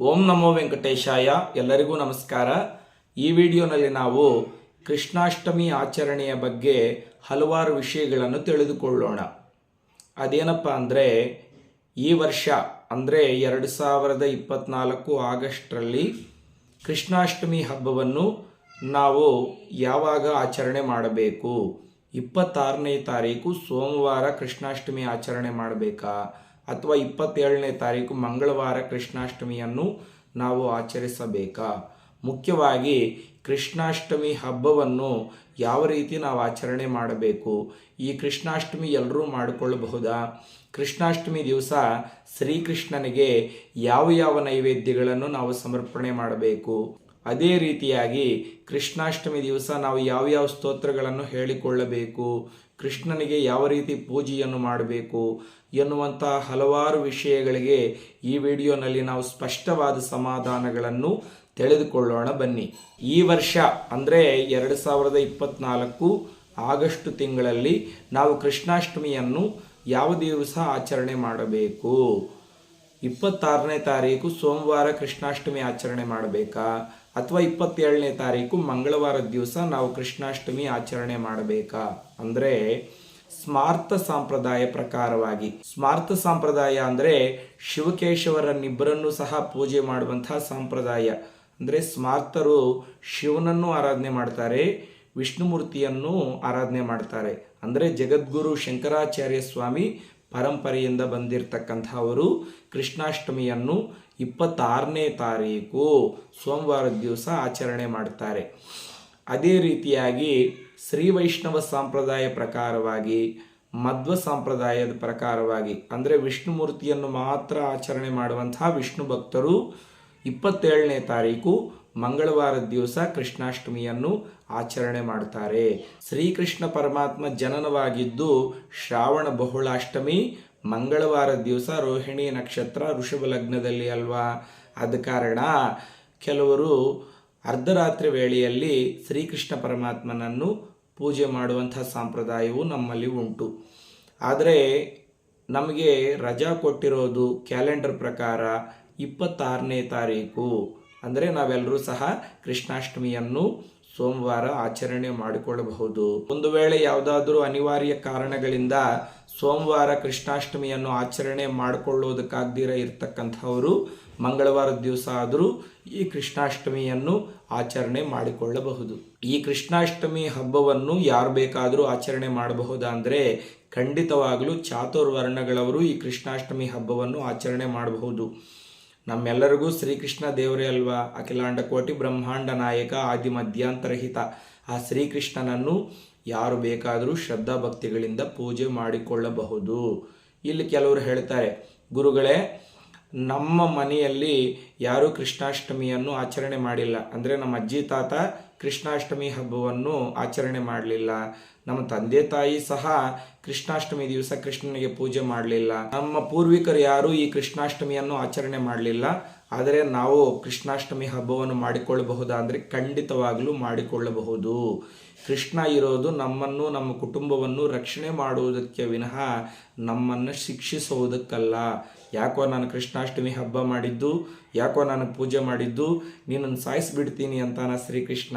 ಓಂ ನಮೋ ವೆಂಕಟೇಶಾಯ. ಎಲ್ಲರಿಗೂ ನಮಸ್ಕಾರ. ಈ ವಿಡಿಯೋನಲ್ಲಿ ನಾವು ಕೃಷ್ಣಾಷ್ಟಮಿ ಆಚರಣೆಯ ಬಗ್ಗೆ ಹಲವಾರು ವಿಷಯಗಳನ್ನು ತಿಳಿದುಕೊಳ್ಳೋಣ. ಅದೇನಪ್ಪ ಅಂದರೆ, ಈ ವರ್ಷ, ಅಂದರೆ ಎರಡು ಸಾವಿರದ ಇಪ್ಪತ್ನಾಲ್ಕು ಆಗಸ್ಟ್ರಲ್ಲಿ ಕೃಷ್ಣಾಷ್ಟಮಿ ಹಬ್ಬವನ್ನು ನಾವು ಯಾವಾಗ ಆಚರಣೆ ಮಾಡಬೇಕು? ಇಪ್ಪತ್ತಾರನೇ ತಾರೀಕು, ಸೋಮವಾರ ಕೃಷ್ಣಾಷ್ಟಮಿ ಆಚರಣೆ ಮಾಡಬೇಕಾ? ಅಥವಾ ಇಪ್ಪತ್ತೇಳನೇ ತಾರೀಕು ಮಂಗಳವಾರ ಕೃಷ್ಣಾಷ್ಟಮಿಯನ್ನು ನಾವು ಆಚರಿಸಬೇಕಾ? ಮುಖ್ಯವಾಗಿ ಕೃಷ್ಣಾಷ್ಟಮಿ ಹಬ್ಬವನ್ನು ಯಾವ ರೀತಿ ನಾವು ಆಚರಣೆ ಮಾಡಬೇಕು? ಈ ಕೃಷ್ಣಾಷ್ಟಮಿ ಎಲ್ಲರೂ ಮಾಡಿಕೊಳ್ಳಬಹುದಾ? ಕೃಷ್ಣಾಷ್ಟಮಿ ದಿವಸ ಶ್ರೀಕೃಷ್ಣನಿಗೆ ಯಾವ ಯಾವ ನೈವೇದ್ಯಗಳನ್ನು ನಾವು ಸಮರ್ಪಣೆ ಮಾಡಬೇಕು? ಅದೇ ರೀತಿಯಾಗಿ ಕೃಷ್ಣಾಷ್ಟಮಿ ದಿವಸ ನಾವು ಯಾವ ಯಾವ ಸ್ತೋತ್ರಗಳನ್ನು ಹೇಳಿಕೊಳ್ಳಬೇಕು? ಕೃಷ್ಣನಿಗೆ ಯಾವ ರೀತಿ ಪೂಜೆಯನ್ನು ಮಾಡಬೇಕು ಎನ್ನುವಂಥ ಹಲವಾರು ವಿಷಯಗಳಿಗೆ ಈ ವಿಡಿಯೋನಲ್ಲಿ ನಾವು ಸ್ಪಷ್ಟವಾದ ಸಮಾಧಾನಗಳನ್ನು ತಿಳಿದುಕೊಳ್ಳೋಣ. ಬನ್ನಿ, ಈ ವರ್ಷ ಅಂದರೆ ಎರಡು ಸಾವಿರದ ಇಪ್ಪತ್ನಾಲ್ಕು ಆಗಸ್ಟ್ ತಿಂಗಳಲ್ಲಿ ನಾವು ಕೃಷ್ಣಾಷ್ಟಮಿಯನ್ನು ಯಾವ ದಿವಸ ಆಚರಣೆ ಮಾಡಬೇಕು? ಇಪ್ಪತ್ತಾರನೇ ತಾರೀಕು ಸೋಮವಾರ ಕೃಷ್ಣಾಷ್ಟಮಿ ಆಚರಣೆ ಮಾಡಬೇಕಾ? ಅಥವಾ ಇಪ್ಪತ್ತೇಳನೇ ತಾರೀಕು ಮಂಗಳವಾರದ ದಿವಸ ನಾವು ಕೃಷ್ಣಾಷ್ಟಮಿ ಆಚರಣೆ ಮಾಡಬೇಕಾ? ಅಂದರೆ ಸ್ಮಾರ್ಥ ಸಂಪ್ರದಾಯ ಪ್ರಕಾರವಾಗಿ. ಸ್ಮಾರ್ಥ ಸಂಪ್ರದಾಯ ಅಂದರೆ ಶಿವಕೇಶವರನ್ನಿಬ್ಬರನ್ನೂ ಸಹ ಪೂಜೆ ಮಾಡುವಂತಹ ಸಂಪ್ರದಾಯ. ಅಂದರೆ ಸ್ಮಾರ್ಥರು ಶಿವನನ್ನು ಆರಾಧನೆ ಮಾಡ್ತಾರೆ, ವಿಷ್ಣುಮೂರ್ತಿಯನ್ನು ಆರಾಧನೆ ಮಾಡ್ತಾರೆ. ಅಂದರೆ ಜಗದ್ಗುರು ಶಂಕರಾಚಾರ್ಯ ಸ್ವಾಮಿ ಪರಂಪರೆಯಿಂದ ಬಂದಿರತಕ್ಕಂಥವರು ಕೃಷ್ಣಾಷ್ಟಮಿಯನ್ನು ಇಪ್ಪತ್ತಾರನೇ ತಾರೀಕು ಸೋಮವಾರದ ದಿವಸ ಆಚರಣೆ ಮಾಡ್ತಾರೆ. ಅದೇ ರೀತಿಯಾಗಿ ಶ್ರೀ ವೈಷ್ಣವ ಸಂಪ್ರದಾಯ ಪ್ರಕಾರವಾಗಿ, ಮಧ್ವ ಸಂಪ್ರದಾಯದ ಪ್ರಕಾರವಾಗಿ, ಅಂದರೆ ವಿಷ್ಣುಮೂರ್ತಿಯನ್ನು ಮಾತ್ರ ಆಚರಣೆ ಮಾಡುವಂತಹ ವಿಷ್ಣು ಭಕ್ತರು ಇಪ್ಪತ್ತೇಳನೇ ತಾರೀಕು ಮಂಗಳವಾರದ ದಿವಸ ಕೃಷ್ಣಾಷ್ಟಮಿಯನ್ನು ಆಚರಣೆ ಮಾಡ್ತಾರೆ. ಶ್ರೀಕೃಷ್ಣ ಪರಮಾತ್ಮ ಜನನವಾಗಿದ್ದು ಶ್ರಾವಣ ಬಹುಳಾಷ್ಟಮಿ ಮಂಗಳವಾರ ದಿವಸ ರೋಹಿಣಿ ನಕ್ಷತ್ರ ಋಷಭ ಲಗ್ನದಲ್ಲಿ ಅಲ್ವಾ? ಆದ ಕಾರಣ ಕೆಲವರು ಅರ್ಧರಾತ್ರಿ ವೇಳೆಯಲ್ಲಿ ಶ್ರೀಕೃಷ್ಣ ಪರಮಾತ್ಮನನ್ನು ಪೂಜೆ ಮಾಡುವಂಥ ಸಂಪ್ರದಾಯವು ನಮ್ಮಲ್ಲಿ ಉಂಟು. ಆದರೆ ನಮಗೆ ರಜಾ ಕೊಟ್ಟಿರೋದು ಕ್ಯಾಲೆಂಡರ್ ಪ್ರಕಾರ ಇಪ್ಪತ್ತಾರನೇ ತಾರೀಕು. ಅಂದರೆ ನಾವೆಲ್ಲರೂ ಸಹ ಕೃಷ್ಣಾಷ್ಟಮಿಯನ್ನು ಸೋಮವಾರ ಆಚರಣೆ ಮಾಡಿಕೊಳ್ಳಬಹುದು. ಒಂದು ವೇಳೆ ಯಾವುದಾದ್ರೂ ಅನಿವಾರ್ಯ ಕಾರಣಗಳಿಂದ ಸೋಮವಾರ ಕೃಷ್ಣಾಷ್ಟಮಿಯನ್ನು ಆಚರಣೆ ಮಾಡಿಕೊಳ್ಳೋದಕ್ಕಾಗ್ದಿರ ಇರತಕ್ಕಂಥವರು ಮಂಗಳವಾರದ ದಿವಸ ಆದರೂ ಈ ಕೃಷ್ಣಾಷ್ಟಮಿಯನ್ನು ಆಚರಣೆ ಮಾಡಿಕೊಳ್ಳಬಹುದು. ಈ ಕೃಷ್ಣಾಷ್ಟಮಿ ಹಬ್ಬವನ್ನು ಯಾರು ಬೇಕಾದರೂ ಆಚರಣೆ ಮಾಡಬಹುದಾ ಅಂದರೆ ಖಂಡಿತವಾಗಲೂ ಚಾತುರ್ವರ್ಣಗಳವರು ಈ ಕೃಷ್ಣಾಷ್ಟಮಿ ಹಬ್ಬವನ್ನು ಆಚರಣೆ ಮಾಡಬಹುದು. ನಮ್ಮೆಲ್ಲರಿಗೂ ಶ್ರೀಕೃಷ್ಣ ದೇವರೇ ಅಲ್ವಾ? ಅಖಿಲಾಂಡ ಕೋಟಿ ಬ್ರಹ್ಮಾಂಡ ನಾಯಕ ಆದಿ ಮಧ್ಯಾಂತರಹಿತ ಆ ಶ್ರೀಕೃಷ್ಣನನ್ನು ಯಾರು ಬೇಕಾದರೂ ಶ್ರದ್ಧಾ ಭಕ್ತಿಗಳಿಂದ ಪೂಜೆ ಮಾಡಿಕೊಳ್ಳಬಹುದು. ಇಲ್ಲಿ ಕೆಲವರು ಹೇಳ್ತಾರೆ, ಗುರುಗಳೇ, ನಮ್ಮ ಮನೆಯಲ್ಲಿ ಯಾರೂ ಕೃಷ್ಣಾಷ್ಟಮಿಯನ್ನು ಆಚರಣೆ ಮಾಡಿಲ್ಲ. ಅಂದರೆ ನಮ್ಮ ಅಜ್ಜಿ, ತಾತ ಕೃಷ್ಣಾಷ್ಟಮಿ ಹಬ್ಬವನ್ನು ಆಚರಣೆ ಮಾಡಲಿಲ್ಲ. ನಮ್ಮ ತಂದೆ, ತಾಯಿ ಸಹ ಕೃಷ್ಣಾಷ್ಟಮಿ ದಿವಸ ಕೃಷ್ಣನಿಗೆ ಪೂಜೆ ಮಾಡಲಿಲ್ಲ. ನಮ್ಮ ಪೂರ್ವಿಕರು ಯಾರೂ ಈ ಕೃಷ್ಣಾಷ್ಟಮಿಯನ್ನು ಆಚರಣೆ ಮಾಡಲಿಲ್ಲ. ಆದರೆ ನಾವು ಕೃಷ್ಣಾಷ್ಟಮಿ ಹಬ್ಬವನ್ನು ಮಾಡಿಕೊಳ್ಳಬಹುದಾ ಅಂದರೆ ಖಂಡಿತವಾಗಲೂ ಮಾಡಿಕೊಳ್ಳಬಹುದು. ಕೃಷ್ಣ ಇರೋದು ನಮ್ಮನ್ನು, ನಮ್ಮ ಕುಟುಂಬವನ್ನು ರಕ್ಷಣೆ ಮಾಡುವುದಕ್ಕೆ ವಿನಃ ನಮ್ಮನ್ನು ಶಿಕ್ಷಿಸುವುದಕ್ಕಲ್ಲ. ಯಾಕೋ ನಾನು ಕೃಷ್ಣಾಷ್ಟಮಿ ಹಬ್ಬ ಮಾಡಿದ್ದು, ಯಾಕೋ ನಾನು ಪೂಜೆ ಮಾಡಿದ್ದು, ನೀನನ್ನು ಸಾಯಿಸಿಬಿಡ್ತೀನಿ ಅಂತಾನ ಶ್ರೀಕೃಷ್ಣ?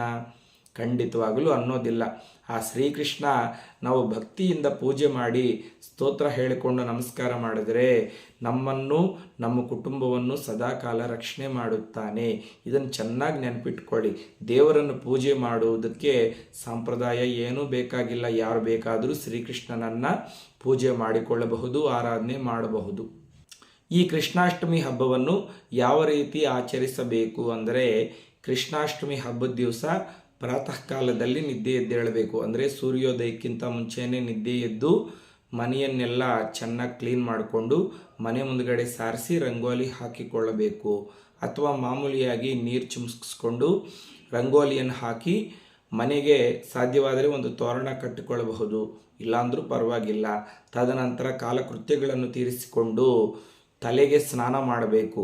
ಖಂಡಿತವಾಗಲೂ ಅನ್ನೋದಿಲ್ಲ. ಆ ಶ್ರೀಕೃಷ್ಣ ನಾವು ಭಕ್ತಿಯಿಂದ ಪೂಜೆ ಮಾಡಿ ಸ್ತೋತ್ರ ಹೇಳಿಕೊಂಡು ನಮಸ್ಕಾರ ಮಾಡಿದರೆ ನಮ್ಮನ್ನು, ನಮ್ಮ ಕುಟುಂಬವನ್ನು ಸದಾಕಾಲ ರಕ್ಷಣೆ ಮಾಡುತ್ತಾನೆ. ಇದನ್ನು ಚೆನ್ನಾಗಿ ನೆನಪಿಟ್ಕೊಳ್ಳಿ. ದೇವರನ್ನು ಪೂಜೆ ಮಾಡುವುದಕ್ಕೆ ಸಂಪ್ರದಾಯ ಏನೂ ಬೇಕಾಗಿಲ್ಲ. ಯಾರು ಬೇಕಾದರೂ ಶ್ರೀಕೃಷ್ಣನನ್ನು ಪೂಜೆ ಮಾಡಿಕೊಳ್ಳಬಹುದು, ಆರಾಧನೆ ಮಾಡಬಹುದು. ಈ ಕೃಷ್ಣಾಷ್ಟಮಿ ಹಬ್ಬವನ್ನು ಯಾವ ರೀತಿ ಆಚರಿಸಬೇಕು ಅಂದರೆ ಕೃಷ್ಣಾಷ್ಟಮಿ ಹಬ್ಬದ ದಿವಸ ಪ್ರಾತಃ ಕಾಲದಲ್ಲಿ ನಿದ್ದೆ ಎದ್ದೇಳಬೇಕು ಅಂದರೆ ಸೂರ್ಯೋದಯಕ್ಕಿಂತ ಮುಂಚೆಯೇ ನಿದ್ದೆ ಎದ್ದು ಮನೆಯನ್ನೆಲ್ಲ ಚೆನ್ನಾಗಿ ಕ್ಲೀನ್ ಮಾಡಿಕೊಂಡು ಮನೆ ಮುಂದ್ಗಡೆ ಸಾರಿಸಿ ರಂಗೋಲಿ ಹಾಕಿಕೊಳ್ಳಬೇಕು. ಅಥವಾ ಮಾಮೂಲಿಯಾಗಿ ನೀರು ಚಿಮ್ಸ್ಕೊಂಡು ರಂಗೋಲಿಯನ್ನು ಹಾಕಿ ಮನೆಗೆ ಸಾಧ್ಯವಾದರೆ ಒಂದು ತೋರಣ ಕಟ್ಟಿಕೊಳ್ಳಬಹುದು. ಇಲ್ಲಾಂದರೂ ಪರವಾಗಿಲ್ಲ. ತದನಂತರ ಕಾಲಕೃತ್ಯಗಳನ್ನು ತೀರಿಸಿಕೊಂಡು ತಲೆಗೆ ಸ್ನಾನ ಮಾಡಬೇಕು.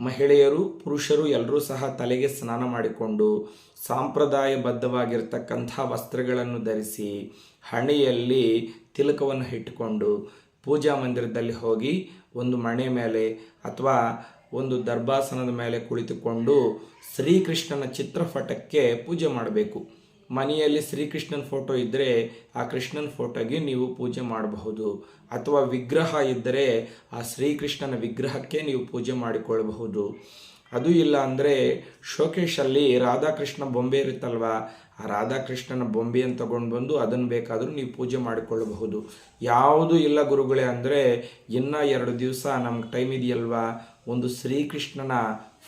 ಮಹಿಳೆಯರು, ಪುರುಷರು ಎಲ್ಲರೂ ಸಹ ತಲೆಗೆ ಸ್ನಾನ ಮಾಡಿಕೊಂಡು ಸಾಂಪ್ರದಾಯಬದ್ಧವಾಗಿರ್ತಕ್ಕಂಥ ವಸ್ತ್ರಗಳನ್ನು ಧರಿಸಿ ಹಣೆಯಲ್ಲಿ ತಿಲಕವನ್ನು ಇಟ್ಟುಕೊಂಡು ಪೂಜಾ ಮಂದಿರದಲ್ಲಿ ಹೋಗಿ ಒಂದು ಮಣೆ ಮೇಲೆ ಅಥವಾ ಒಂದು ದರ್ಭಾಸನದ ಮೇಲೆ ಕುಳಿತುಕೊಂಡು ಶ್ರೀಕೃಷ್ಣನ ಚಿತ್ರಪಟಕ್ಕೆ ಪೂಜೆ ಮಾಡಬೇಕು. ಮನೆಯಲ್ಲಿ ಶ್ರೀಕೃಷ್ಣನ ಫೋಟೋ ಇದ್ದರೆ ಆ ಕೃಷ್ಣನ ಫೋಟೋಗೆ ನೀವು ಪೂಜೆ ಮಾಡಬಹುದು. ಅಥವಾ ವಿಗ್ರಹ ಇದ್ದರೆ ಆ ಶ್ರೀಕೃಷ್ಣನ ವಿಗ್ರಹಕ್ಕೆ ನೀವು ಪೂಜೆ ಮಾಡಿಕೊಳ್ಳಬಹುದು. ಅದು ಇಲ್ಲ ಅಂದರೆ ಶೋಕೇಶಲ್ಲಿ ರಾಧಾಕೃಷ್ಣ ಬೊಂಬೆ ಇರುತ್ತಲ್ವಾ? ಆ ರಾಧಾಕೃಷ್ಣನ ಬೊಂಬೆಯನ್ನು ತಗೊಂಡು ಬಂದು ಅದನ್ನು ಬೇಕಾದರೂ ನೀವು ಪೂಜೆ ಮಾಡಿಕೊಳ್ಳಬಹುದು. ಯಾವುದು ಇಲ್ಲ ಗುರುಗಳೇ ಅಂದರೆ ಇನ್ನೂ ಎರಡು ದಿವಸ ನಮ್ಗೆ ಟೈಮ್ ಇದೆಯಲ್ವಾ? ಒಂದು ಶ್ರೀಕೃಷ್ಣನ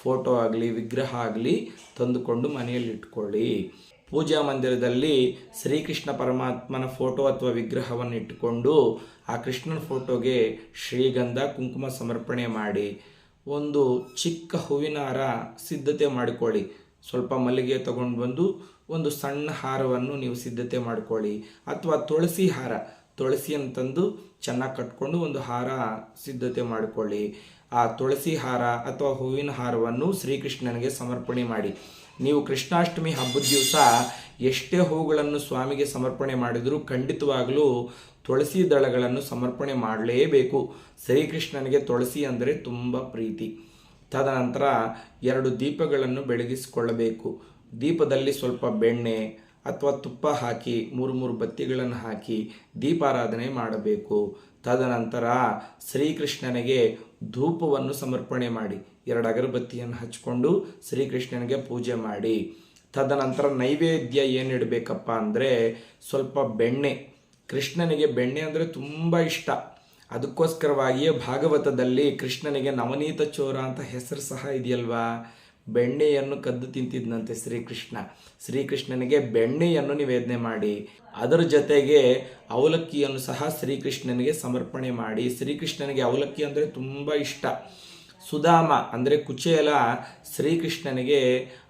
ಫೋಟೋ ಆಗಲಿ, ವಿಗ್ರಹ ಆಗಲಿ ತಂದುಕೊಂಡು ಮನೆಯಲ್ಲಿ ಇಟ್ಕೊಳ್ಳಿ. ಪೂಜಾ ಮಂದಿರದಲ್ಲಿ ಶ್ರೀಕೃಷ್ಣ ಪರಮಾತ್ಮನ ಫೋಟೋ ಅಥವಾ ವಿಗ್ರಹವನ್ನು ಇಟ್ಟುಕೊಂಡು ಆ ಕೃಷ್ಣನ ಫೋಟೋಗೆ ಶ್ರೀಗಂಧ, ಕುಂಕುಮ ಸಮರ್ಪಣೆ ಮಾಡಿ ಒಂದು ಚಿಕ್ಕ ಹೂವಿನ ಹಾರ ಸಿದ್ಧತೆ ಮಾಡಿಕೊಳ್ಳಿ. ಸ್ವಲ್ಪ ಮಲ್ಲಿಗೆ ತಗೊಂಡು ಬಂದು ಒಂದು ಸಣ್ಣ ಹಾರವನ್ನು ನೀವು ಸಿದ್ಧತೆ ಮಾಡಿಕೊಳ್ಳಿ. ಅಥವಾ ತುಳಸಿ ಹಾರ, ತುಳಸಿಯನ್ನು ತಂದು ಚೆನ್ನಾಗಿ ಕಟ್ಕೊಂಡು ಒಂದು ಹಾರ ಸಿದ್ಧತೆ ಮಾಡಿಕೊಳ್ಳಿ. ಆ ತುಳಸಿ ಹಾರ ಅಥವಾ ಹೂವಿನ ಹಾರವನ್ನು ಶ್ರೀಕೃಷ್ಣನಿಗೆ ಸಮರ್ಪಣೆ ಮಾಡಿ. ನೀವು ಕೃಷ್ಣಾಷ್ಟಮಿ ಹಬ್ಬದ ದಿವಸ ಎಷ್ಟೇ ಹೂಗಳನ್ನು ಸ್ವಾಮಿಗೆ ಸಮರ್ಪಣೆ ಮಾಡಿದರೂ ಖಂಡಿತವಾಗಲೂ ತುಳಸಿ ದಳಗಳನ್ನು ಸಮರ್ಪಣೆ ಮಾಡಲೇಬೇಕು. ಶ್ರೀಕೃಷ್ಣನಿಗೆ ತುಳಸಿ ಅಂದರೆ ತುಂಬ ಪ್ರೀತಿ. ತದನಂತರ ಎರಡು ದೀಪಗಳನ್ನು ಬೆಳಗಿಸಿಕೊಳ್ಳಬೇಕು. ದೀಪದಲ್ಲಿ ಸ್ವಲ್ಪ ಬೆಣ್ಣೆ ಅಥವಾ ತುಪ್ಪ ಹಾಕಿ, ಮೂರು ಮೂರು ಬತ್ತಿಗಳನ್ನು ಹಾಕಿ ದೀಪಾರಾಧನೆ ಮಾಡಬೇಕು. ತದನಂತರ ಶ್ರೀಕೃಷ್ಣನಿಗೆ ಧೂಪವನ್ನು ಸಮರ್ಪಣೆ ಮಾಡಿ, ಎರಡು ಅಗರಬತ್ತಿಯನ್ನು ಹಚ್ಕೊಂಡು ಶ್ರೀಕೃಷ್ಣನಿಗೆ ಪೂಜೆ ಮಾಡಿ. ತದನಂತರ ನೈವೇದ್ಯ ಏನಿಡಬೇಕಪ್ಪ ಅಂದರೆ ಸ್ವಲ್ಪ ಬೆಣ್ಣೆ. ಕೃಷ್ಣನಿಗೆ ಬೆಣ್ಣೆ ಅಂದರೆ ತುಂಬ ಇಷ್ಟ. ಅದಕ್ಕೋಸ್ಕರವಾಗಿಯೇ ಭಾಗವತದಲ್ಲಿ ಕೃಷ್ಣನಿಗೆ ನವನೀತ ಚೋರ ಅಂತ ಹೆಸರು ಸಹ ಇದೆಯಲ್ವಾ? ಬೆಣ್ಣೆಯನ್ನು ಕದ್ದು ತಿಂತಿದ್ನಂತೆ ಶ್ರೀಕೃಷ್ಣ. ಶ್ರೀಕೃಷ್ಣನಿಗೆ ಬೆಣ್ಣೆಯನ್ನು ನಿವೇದನೆ ಮಾಡಿ, ಅದರ ಜೊತೆಗೆ ಅವಲಕ್ಕಿಯನ್ನು ಸಹ ಶ್ರೀಕೃಷ್ಣನಿಗೆ ಸಮರ್ಪಣೆ ಮಾಡಿ. ಶ್ರೀಕೃಷ್ಣನಿಗೆ ಅವಲಕ್ಕಿ ಅಂದರೆ ತುಂಬ ಇಷ್ಟ. ಸುಧಾಮ, ಅಂದರೆ ಕುಚೇಲ ಶ್ರೀಕೃಷ್ಣನಿಗೆ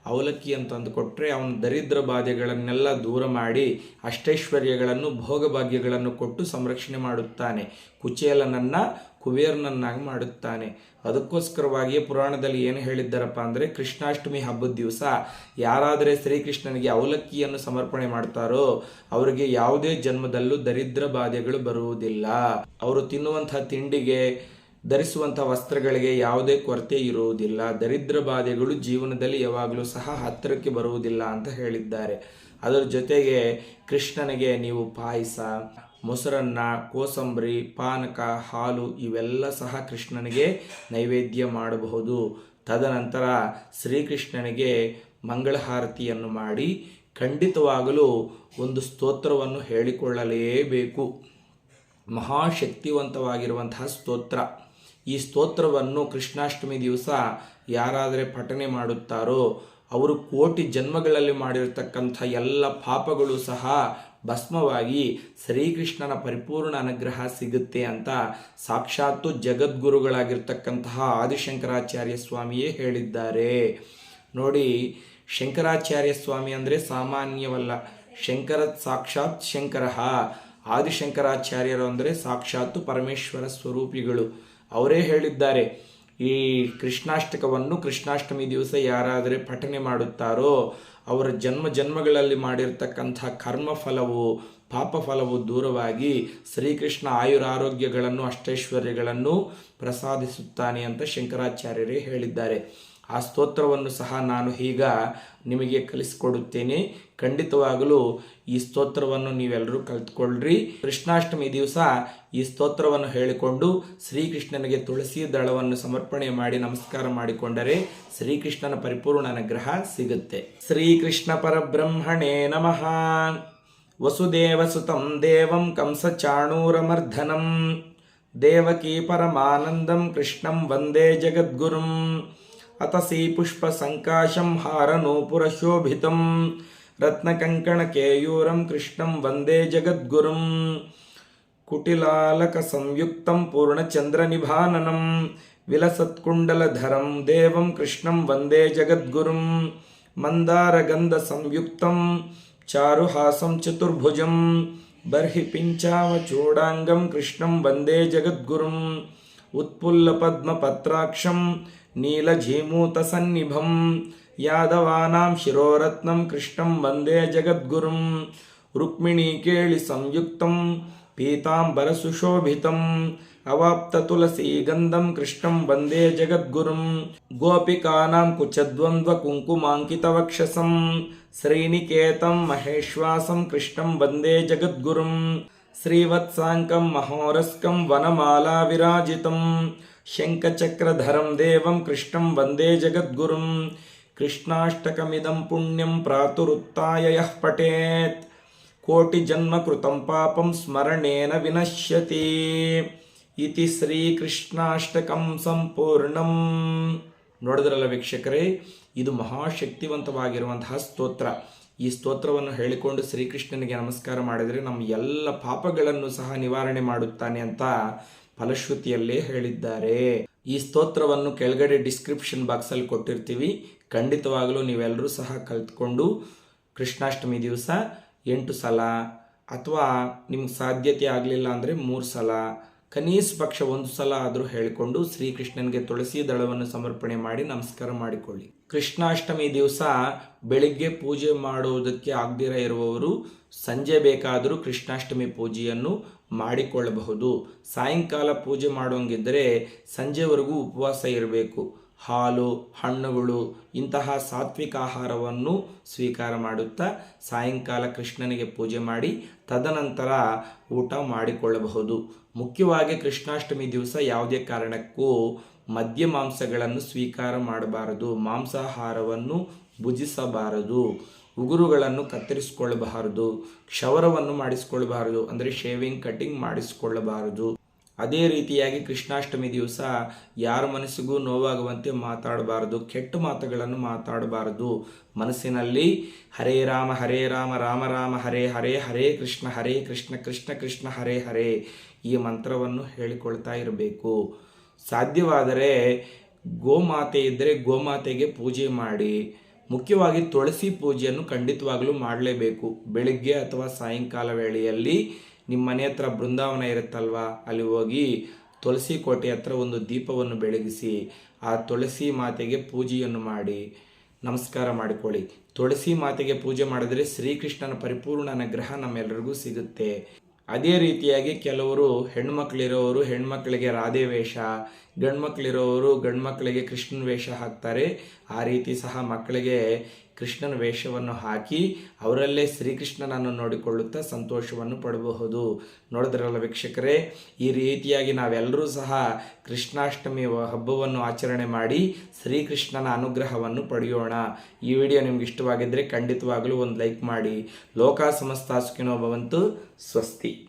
ಅವಲಕ್ಕಿ ಅಂತ ಕೊಟ್ಟರೆ ಅವನ ದರಿದ್ರ ಬಾಧೆಗಳನ್ನೆಲ್ಲ ದೂರ ಮಾಡಿ ಅಷ್ಟೈಶ್ವರ್ಯಗಳನ್ನು, ಭೋಗಭಾಗ್ಯಗಳನ್ನು ಕೊಟ್ಟು ಸಂರಕ್ಷಣೆ ಮಾಡುತ್ತಾನೆ. ಕುಚೇಲನನ್ನು ಕುಬೇರನನ್ನಾಗಿ ಮಾಡುತ್ತಾನೆ. ಅದಕ್ಕೋಸ್ಕರವಾಗಿಯೇ ಪುರಾಣದಲ್ಲಿ ಏನು ಹೇಳಿದ್ದಾರಪ್ಪ ಅಂದರೆ, ಕೃಷ್ಣಾಷ್ಟಮಿ ಹಬ್ಬದ ದಿವಸ ಯಾರಾದರೆ ಶ್ರೀಕೃಷ್ಣನಿಗೆ ಅವಲಕ್ಕಿಯನ್ನು ಸಮರ್ಪಣೆ ಮಾಡ್ತಾರೋ, ಅವರಿಗೆ ಯಾವುದೇ ಜನ್ಮದಲ್ಲೂ ದರಿದ್ರ ಬಾಧೆಗಳು ಬರುವುದಿಲ್ಲ. ಅವರು ತಿನ್ನುವಂತಹ ತಿಂಡಿಗೆ ಧರಿಸುವಂಥ ವಸ್ತ್ರಗಳಿಗೆ ಯಾವುದೇ ಕೊರತೆ ಇರುವುದಿಲ್ಲ. ದರಿದ್ರ ಬಾಧೆಗಳು ಜೀವನದಲ್ಲಿ ಯಾವಾಗಲೂ ಸಹ ಹತ್ತಿರಕ್ಕೆ ಬರುವುದಿಲ್ಲ ಅಂತ ಹೇಳಿದ್ದಾರೆ. ಅದರ ಜೊತೆಗೆ ಕೃಷ್ಣನಿಗೆ ನೀವು ಪಾಯಸ, ಮೊಸರನ್ನ, ಕೋಸಂಬರಿ, ಪಾನಕ, ಹಾಲು ಇವೆಲ್ಲ ಸಹ ಕೃಷ್ಣನಿಗೆ ನೈವೇದ್ಯ ಮಾಡಬಹುದು. ತದನಂತರ ಶ್ರೀಕೃಷ್ಣನಿಗೆ ಮಂಗಳಹಾರತಿಯನ್ನು ಮಾಡಿ ಖಂಡಿತವಾಗಲೂ ಒಂದು ಸ್ತೋತ್ರವನ್ನು ಹೇಳಿಕೊಳ್ಳಲೇಬೇಕು. ಮಹಾಶಕ್ತಿವಂತವಾಗಿರುವಂತಹ ಸ್ತೋತ್ರ. ಈ ಸ್ತೋತ್ರವನ್ನು ಕೃಷ್ಣಾಷ್ಟಮಿ ದಿವಸ ಯಾರಾದರೆ ಪಠನೆ ಮಾಡುತ್ತಾರೋ, ಅವರು ಕೋಟಿ ಜನ್ಮಗಳಲ್ಲಿ ಮಾಡಿರತಕ್ಕಂಥ ಎಲ್ಲ ಪಾಪಗಳು ಸಹ ಭಸ್ಮವಾಗಿ ಶ್ರೀಕೃಷ್ಣನ ಪರಿಪೂರ್ಣ ಅನುಗ್ರಹ ಸಿಗುತ್ತೆ ಅಂತ ಸಾಕ್ಷಾತ್ತು ಜಗದ್ಗುರುಗಳಾಗಿರ್ತಕ್ಕಂತಹ ಆದಿಶಂಕರಾಚಾರ್ಯ ಸ್ವಾಮಿಯೇ ಹೇಳಿದ್ದಾರೆ. ನೋಡಿ, ಶಂಕರಾಚಾರ್ಯ ಸ್ವಾಮಿ ಅಂದರೆ ಸಾಮಾನ್ಯವಲ್ಲ, ಶಂಕರ ಸಾಕ್ಷಾತ್ ಶಂಕರ ಆದಿಶಂಕರಾಚಾರ್ಯರು ಅಂದರೆ ಸಾಕ್ಷಾತ್ತು ಪರಮೇಶ್ವರ ಸ್ವರೂಪಿಗಳು. ಅವರೇ ಹೇಳಿದ್ದಾರೆ, ಈ ಕೃಷ್ಣಾಷ್ಟಕವನ್ನು ಕೃಷ್ಣಾಷ್ಟಮಿ ದಿವಸ ಯಾರಾದರೆ ಪಠನೆ ಮಾಡುತ್ತಾರೋ, ಅವರ ಜನ್ಮ ಜನ್ಮಗಳಲ್ಲಿ ಮಾಡಿರ್ತಕ್ಕಂಥ ಕರ್ಮಫಲವು, ಪಾಪಫಲವು ದೂರವಾಗಿ ಶ್ರೀಕೃಷ್ಣ ಆಯುರಾರೋಗ್ಯಗಳನ್ನು, ಅಷ್ಟೈಶ್ವರ್ಯಗಳನ್ನು ಪ್ರಸಾದಿಸುತ್ತಾನೆ ಅಂತ ಶಂಕರಾಚಾರ್ಯರೇ ಹೇಳಿದ್ದಾರೆ. ಆ ಸ್ತೋತ್ರವನ್ನು ಸಹ ನಾನು ಈಗ ನಿಮಗೆ ಕಲಿಸಿಕೊಡುತ್ತೇನೆ. ಖಂಡಿತವಾಗಲೂ ಈ ಸ್ತೋತ್ರವನ್ನು ನೀವೆಲ್ಲರೂ ಕಲ್ತ್ಕೊಳ್ಳ್ರಿ ಕೃಷ್ಣಾಷ್ಟಮಿ ದಿವಸ ಈ ಸ್ತೋತ್ರವನ್ನು ಹೇಳಿಕೊಂಡು ಶ್ರೀಕೃಷ್ಣನಿಗೆ ತುಳಸಿ ದಳವನ್ನು ಸಮರ್ಪಣೆ ಮಾಡಿ ನಮಸ್ಕಾರ ಮಾಡಿಕೊಂಡರೆ ಶ್ರೀಕೃಷ್ಣನ ಪರಿಪೂರ್ಣ ಅನುಗ್ರಹ ಸಿಗುತ್ತೆ. ಶ್ರೀಕೃಷ್ಣ ಪರಬ್ರಹ್ಮಣೇ ನಮಃ. ವಸುದೇವಸುತಂ ದೇವಂ ಕಂಸಚಾಣೂರಮರ್ಧನಂ ದೇವಕೀ ಪರಮಾನಂದಂ ಕೃಷ್ಣಂ ವಂದೇ ಜಗದ್ಗುರುಂ. అతసి పుష్పసంకాశం హారనూపురశోభితం రత్నకంకణకేయూరం కృష్ణం వందే జగద్గురుం. కుటిలాలక సంయుక్తం పూర్ణచంద్రనిభాననం. విలసత్కుండలధరం దేవం కృష్ణం వందే జగద్గురుం. మందారగంధ సంయుక్తం చారుహాసం చతుర్భుజం. బర్హి పించావచూడాంగం కృష్ణం వందే జగద్గురుం. ఉత్పుల్లపద్మపత్రాక్షం నీలజీమూతసన్నిభం. యాదవానాం శిరోరత్నం కృష్ణం వందే జగద్గురుం. రుక్మిణీకేళి సంయుక్తం పీతాంబరసుశోభితం. అవాప్తతులసీగంధం కృష్ణం వందే జగద్గురుం. గోపికానాం కుచద్వంద్వకుంకుమాంకితవక్షసం. శ్రీనికేతం మహేశ్వాసం కృష్ణం వందే జగద్గురుం. శ్రీవత్సాంకం మహోరస్కం వనమాలా విరాజితం ಶಂಖಚಕ್ರಧರಂ ದೇವಂ ಕೃಷ್ಣಂ ವಂದೇ ಜಗದ್ಗುರುಂ ಕೃಷ್ಣಾಷ್ಟಕಮಿದಂ ಪುಣ್ಯಂ ಪ್ರಾತುರುತ್ತಾಯ ಯಃ ಪಠೇತ್ ಕೋಟಿ ಜನ್ಮ ಕೃತಂ ಪಾಪಂ ಸ್ಮರಣೇನ ವಿನಶ್ಯತಿ ಇತಿ ಶ್ರೀಕೃಷ್ಣಾಷ್ಟಕಂ ಸಂಪೂರ್ಣಂ ನೋಡಿದ್ರಲ್ಲ ವೀಕ್ಷಕರೇ, ಇದು ಮಹಾಶಕ್ತಿವಂತವಾಗಿರುವಂತಹ ಸ್ತೋತ್ರ. ಈ ಸ್ತೋತ್ರವನ್ನು ಹೇಳಿಕೊಂಡು ಶ್ರೀಕೃಷ್ಣನಿಗೆ ನಮಸ್ಕಾರ ಮಾಡಿದರೆ ನಮ್ಮ ಎಲ್ಲ ಪಾಪಗಳನ್ನು ಸಹ ನಿವಾರಣೆ ಮಾಡುತ್ತಾನೆ ಅಂತ ಫಲಶ್ರುತಿಯಲ್ಲೇ ಹೇಳಿದ್ದಾರೆ. ಈ ಸ್ತೋತ್ರವನ್ನು ಕೆಳಗಡೆ ಡಿಸ್ಕ್ರಿಪ್ಷನ್ ಬಾಕ್ಸಲ್ಲಿ ಕೊಟ್ಟಿರ್ತೀವಿ. ಖಂಡಿತವಾಗಲೂ ನೀವೆಲ್ಲರೂ ಸಹ ಕಲ್ತ್ಕೊಂಡು ಕೃಷ್ಣಾಷ್ಟಮಿ ದಿವಸ ಎಂಟು ಸಲ ಅಥವಾ ನಿಮ್ಗೆ ಸಾಧ್ಯತೆ ಆಗಲಿಲ್ಲ ಅಂದರೆ ಮೂರು ಸಲ, ಕನೀಸ ಪಕ್ಷ ಒಂದು ಸಲ ಆದರೂ ಹೇಳಿಕೊಂಡು ಶ್ರೀಕೃಷ್ಣನಿಗೆ ತುಳಸಿ ದಳವನ್ನು ಸಮರ್ಪಣೆ ಮಾಡಿ ನಮಸ್ಕಾರ ಮಾಡಿಕೊಳ್ಳಿ. ಕೃಷ್ಣಾಷ್ಟಮಿ ದಿವಸ ಬೆಳಿಗ್ಗೆ ಪೂಜೆ ಮಾಡುವುದಕ್ಕೆ ಆಗದಿರ ಇರುವವರು ಸಂಜೆ ಬೇಕಾದರೂ ಕೃಷ್ಣಾಷ್ಟಮಿ ಪೂಜೆಯನ್ನು ಮಾಡಿಕೊಳ್ಳಬಹುದು. ಸಾಯಂಕಾಲ ಪೂಜೆ ಮಾಡೋಂಗಿದ್ದರೆ ಸಂಜೆವರೆಗೂ ಉಪವಾಸ ಇರಬೇಕು. ಹಾಲು, ಹಣ್ಣುಗಳು, ಇಂತಹ ಸಾತ್ವಿಕ ಆಹಾರವನ್ನು ಸ್ವೀಕಾರ ಮಾಡುತ್ತಾ ಸಾಯಂಕಾಲ ಕೃಷ್ಣನಿಗೆ ಪೂಜೆ ಮಾಡಿ ತದನಂತರ ಊಟ ಮಾಡಿಕೊಳ್ಳಬಹುದು. ಮುಖ್ಯವಾಗಿ ಕೃಷ್ಣಾಷ್ಟಮಿ ದಿವಸ ಯಾವುದೇ ಕಾರಣಕ್ಕೂ ಮದ್ಯ ಮಾಂಸಗಳನ್ನು ಸ್ವೀಕಾರ ಮಾಡಬಾರದು. ಮಾಂಸಾಹಾರವನ್ನು ಭುಜಿಸಬಾರದು. ಉಗುರುಗಳನ್ನು ಕತ್ತರಿಸಿಕೊಳ್ಳಬಾರದು, ಕ್ಷವರವನ್ನು ಮಾಡಿಸಿಕೊಳ್ಳಬಾರದು, ಅಂದರೆ ಶೇವಿಂಗ್ ಕಟಿಂಗ್ ಮಾಡಿಸಿಕೊಳ್ಳಬಾರದು. ಅದೇ ರೀತಿಯಾಗಿ ಕೃಷ್ಣಾಷ್ಟಮಿ ದಿವಸ ಯಾರ ಮನಸ್ಸಿಗೂ ನೋವಾಗುವಂತೆ ಮಾತಾಡಬಾರದು, ಕೆಟ್ಟ ಮಾತುಗಳನ್ನು ಮಾತಾಡಬಾರದು. ಮನಸ್ಸಿನಲ್ಲಿ ಹರೇ ರಾಮ ಹರೇ ರಾಮ ರಾಮ ರಾಮ, ಹರೇ ಹರೇ ಹರೇ ಕೃಷ್ಣ ಹರೇ ಕೃಷ್ಣ ಕೃಷ್ಣ ಕೃಷ್ಣ, ಹರೇ ಹರೇ ಈ ಮಂತ್ರವನ್ನು ಹೇಳಿಕೊಳ್ತಾ ಇರಬೇಕು. ಸಾಧ್ಯವಾದರೆ ಗೋಮಾತೆ ಇದ್ದರೆ ಗೋಮಾತೆಗೆ ಪೂಜೆ ಮಾಡಿ. ಮುಖ್ಯವಾಗಿ ತುಳಸಿ ಪೂಜೆಯನ್ನು ಖಂಡಿತವಾಗಲೂ ಮಾಡಲೇಬೇಕು. ಬೆಳಿಗ್ಗೆ ಅಥವಾ ಸಾಯಂಕಾಲ ವೇಳೆಯಲ್ಲಿ ನಿಮ್ಮ ಮನೆ ಹತ್ರ ಬೃಂದಾವನ ಇರುತ್ತಲ್ವಾ, ಅಲ್ಲಿ ಹೋಗಿ ತುಳಸಿ ಕೋಟೆ ಹತ್ರ ಒಂದು ದೀಪವನ್ನು ಬೆಳಗಿಸಿ, ಆ ತುಳಸಿ ಮಾತೆಗೆ ಪೂಜೆಯನ್ನು ಮಾಡಿ, ನಮಸ್ಕಾರ ಮಾಡಿಕೊಳ್ಳಿ. ತುಳಸಿ ಮಾತೆಗೆ ಪೂಜೆ ಮಾಡಿದರೆ ಶ್ರೀಕೃಷ್ಣನ ಪರಿಪೂರ್ಣ ಅನುಗ್ರಹ ನಮ್ಮೆಲ್ಲರಿಗೂ ಸಿಗುತ್ತೆ. ಅದೇ ರೀತಿಯಾಗಿ ಕೆಲವರು ಹೆಣ್ಮಕ್ಳಿರೋರು ಹೆಣ್ಮಕ್ಳಿಗೆ ರಾಧೆ ವೇಷ, ಗಂಡ್ಮಕ್ಳಿರೋರು ಗಂಡ್ಮಕ್ಳಿಗೆ ಕೃಷ್ಣನ ವೇಷ ಹಾಕ್ತಾರೆ. ಆ ರೀತಿ ಸಹ ಮಕ್ಕಳಿಗೆ ಕೃಷ್ಣನ ವೇಷವನ್ನು ಹಾಕಿ ಅವರಲ್ಲೇ ಶ್ರೀಕೃಷ್ಣನನ್ನು ನೋಡಿಕೊಳ್ಳುತ್ತಾ ಸಂತೋಷವನ್ನು ಪಡಬಹುದು. ನೋಡಿದ್ರಲ್ಲ ವೀಕ್ಷಕರೇ, ಈ ರೀತಿಯಾಗಿ ನಾವೆಲ್ಲರೂ ಸಹ ಕೃಷ್ಣಾಷ್ಟಮಿ ಹಬ್ಬವನ್ನು ಆಚರಣೆ ಮಾಡಿ ಶ್ರೀಕೃಷ್ಣನ ಅನುಗ್ರಹವನ್ನು ಪಡೆಯೋಣ. ಈ ವಿಡಿಯೋ ನಿಮ್ಗೆ ಇಷ್ಟವಾಗಿದ್ದರೆ ಖಂಡಿತವಾಗಲೂ ಒಂದು ಲೈಕ್ ಮಾಡಿ. ಲೋಕ ಸಮಸ್ತ ಸುಖಿನೋ ಭವಂತು, ಸ್ವಸ್ತಿ.